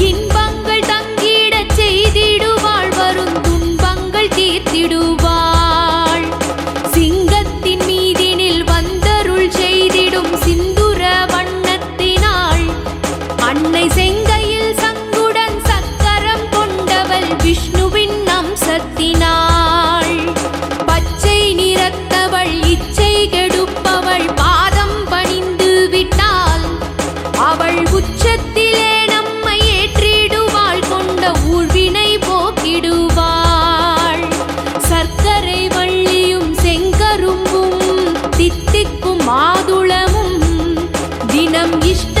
இன்பம் மதுரை வள்ளியும் செங்கரும்பும் தித்திக்கும் மாதுளமும் தினம் இஷ்ட